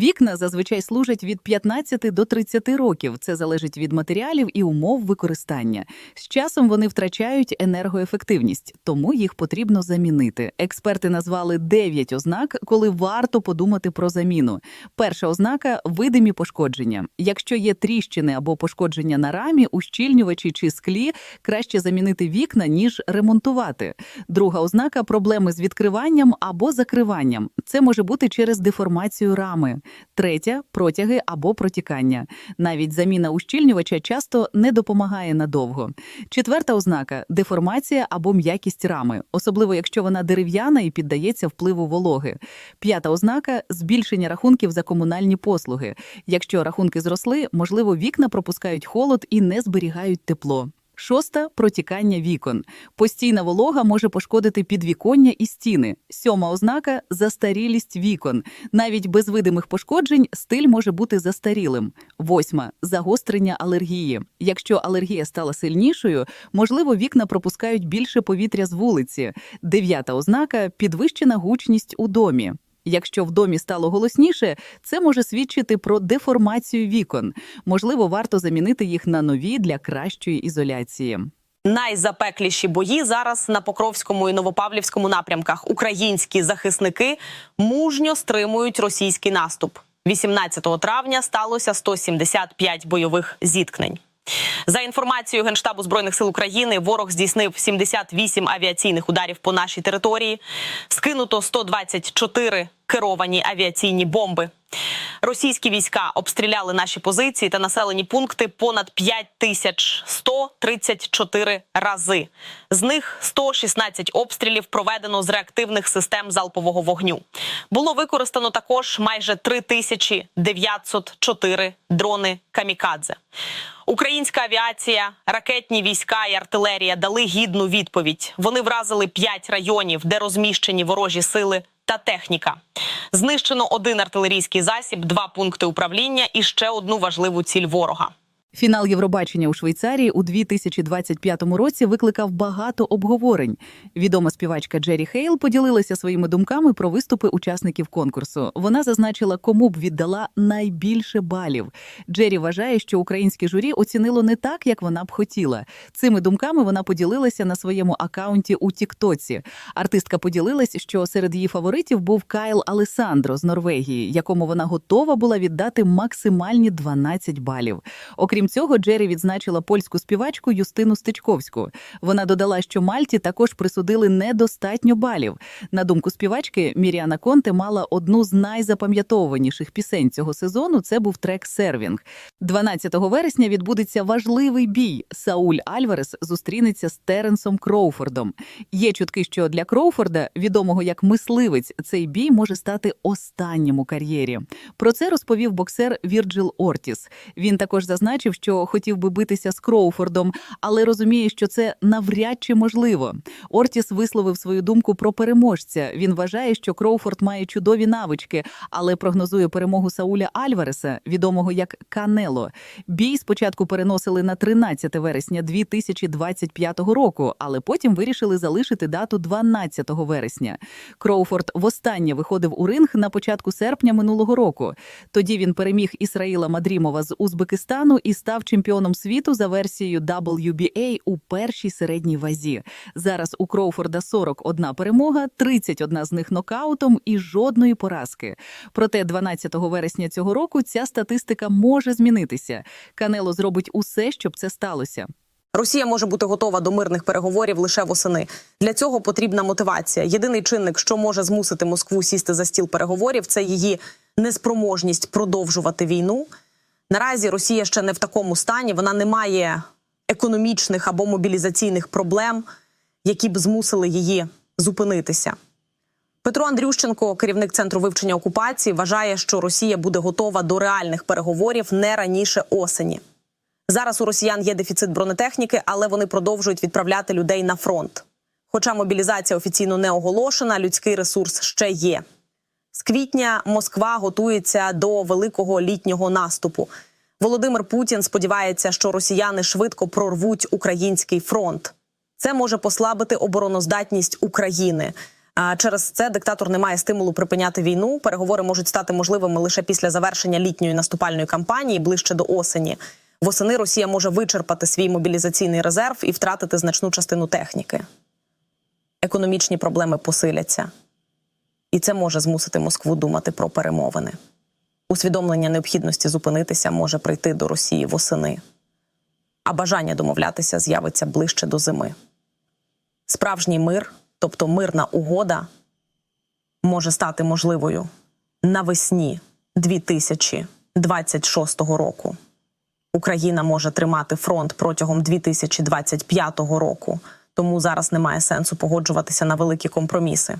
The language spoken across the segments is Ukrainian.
Вікна зазвичай служать від 15 до 30 років. Це залежить від матеріалів і умов використання. З часом вони втрачають енергоефективність, тому їх потрібно замінити. Експерти назвали 9 ознак, коли варто подумати про заміну. Перша ознака видимі пошкодження. Якщо є тріщини або пошкодження на рамі, ущільнювачі чи склі, краще замінити вікна ніж ремонтувати. Друга ознака проблеми з відкриванням або закриванням. Це може бути через деформацію рами. Третя протяги або протікання. Навіть заміна ущільнювача часто не допомагає надовго. Четверта ознака деформація або м'якість рами, особливо якщо вона дерев'яна і піддається впливу вологи. П'ята ознака збільшення рахунків за комунальні послуги. Якщо рахунки зросли, можливо, вікна пропускають холод і не зберігають тепло. Шоста протікання вікон. Постійна волога може пошкодити підвіконня і стіни. Сьома ознака застарілість вікон. Навіть без видимих пошкоджень стиль може бути застарілим. Восьма загострення алергії. Якщо алергія стала сильнішою, можливо, вікна пропускають більше повітря з вулиці. Дев'ята ознака підвищена гучність у домі. Якщо в домі стало голосніше, це може свідчити про деформацію вікон. Можливо, варто замінити їх на нові для кращої ізоляції. Найзапекліші бої зараз на Покровському і Новопавлівському напрямках. Українські захисники мужньо стримують російський наступ. 18 травня сталося 175 бойових зіткнень. За інформацією Генштабу збройних сил України, ворог здійснив 78 авіаційних ударів по нашій території. Скинуто 124 керовані авіаційні бомби. Російські війська обстріляли наші позиції та населені пункти понад 5134 рази. З них 116 обстрілів проведено з реактивних систем залпового вогню. Було використано також майже 3904 дрони камікадзе. Українська авіація, ракетні війська і артилерія дали гідну відповідь. Вони вразили 5 районів, де розміщені ворожі сили та техніка. Знищено один артилерійський засіб, два пункти управління і ще одну важливу ціль ворога. Фінал Євробачення у Швейцарії у 2025 році викликав багато обговорень. Відома співачка Джері Хейл поділилася своїми думками про виступи учасників конкурсу. Вона зазначила, кому б віддала найбільше балів. Джері вважає, що українське журі оцінило не так, як вона б хотіла. Цими думками вона поділилася на своєму акаунті у Тіктоці. Артистка поділилась, що серед її фаворитів був Кайл Алесандро з Норвегії, якому вона готова була віддати максимальні 12 балів. Окрім цього, Джері відзначила польську співачку Юстину Стечковську. Вона додала, що Мальті також присудили недостатньо балів. На думку співачки, Міріана Конте мала одну з найзапам'ятовуваніших пісень цього сезону. Це був трек Сервінг. 12 вересня відбудеться важливий бій. Сауль Альварес зустрінеться з Теренсом Кроуфордом. Є чутки, що для Кроуфорда, відомого як мисливець, цей бій може стати останнім у кар'єрі. Про це розповів боксер Вірджил Ортіс. Він також зазначив, що хотів би битися з Кроуфордом, але розуміє, що це навряд чи можливо. Ортіс висловив свою думку про переможця. Він вважає, що Кроуфорд має чудові навички, але прогнозує перемогу Сауля Альвареса, відомого як Канело. Бій спочатку переносили на 13 вересня 2025 року, але потім вирішили залишити дату 12 вересня. Кроуфорд востаннє виходив у ринг на початку серпня минулого року. Тоді він переміг Ісраїла Мадрімова з Узбекистану і став чемпіоном світу за версією WBA у першій середній вазі. Зараз у Кроуфорда 41 перемога, 31 з них нокаутом і жодної поразки. Проте 12 вересня цього року ця статистика може змінитися. Канело зробить усе, щоб це сталося. Росія може бути готова до мирних переговорів лише восени. Для цього потрібна мотивація. Єдиний чинник, що може змусити Москву сісти за стіл переговорів, це її неспроможність продовжувати війну. Наразі Росія ще не в такому стані. Вона не має економічних або мобілізаційних проблем, які б змусили її зупинитися. Петро Андрющенко, керівник центру вивчення окупації, вважає, що Росія буде готова до реальних переговорів не раніше осені. Зараз у росіян є дефіцит бронетехніки, але вони продовжують відправляти людей на фронт. Хоча мобілізація офіційно не оголошена, людський ресурс ще є. З квітня Москва готується до великого літнього наступу. Володимир Путін сподівається, що росіяни швидко прорвуть український фронт. Це може послабити обороноздатність України. А через це диктатор не має стимулу припиняти війну. Переговори можуть стати можливими лише після завершення літньої наступальної кампанії ближче до осені. Восени Росія може вичерпати свій мобілізаційний резерв і втратити значну частину техніки. Економічні проблеми посиляться, і це може змусити Москву думати про перемовини. Усвідомлення необхідності зупинитися може прийти до Росії восени, а бажання домовлятися з'явиться ближче до зими. Справжній мир, тобто мирна угода, може стати можливою навесні 2026 року. Україна може тримати фронт протягом 2025 року, тому зараз немає сенсу погоджуватися на великі компроміси.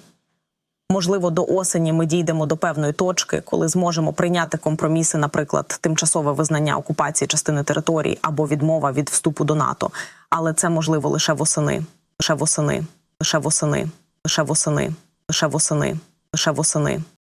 Можливо, до осені ми дійдемо до певної точки, коли зможемо прийняти компроміси, наприклад, тимчасове визнання окупації частини території або відмова від вступу до НАТО. Але це можливо лише восени, лише восени, лише восени, лише восени, лише восени, лише восени.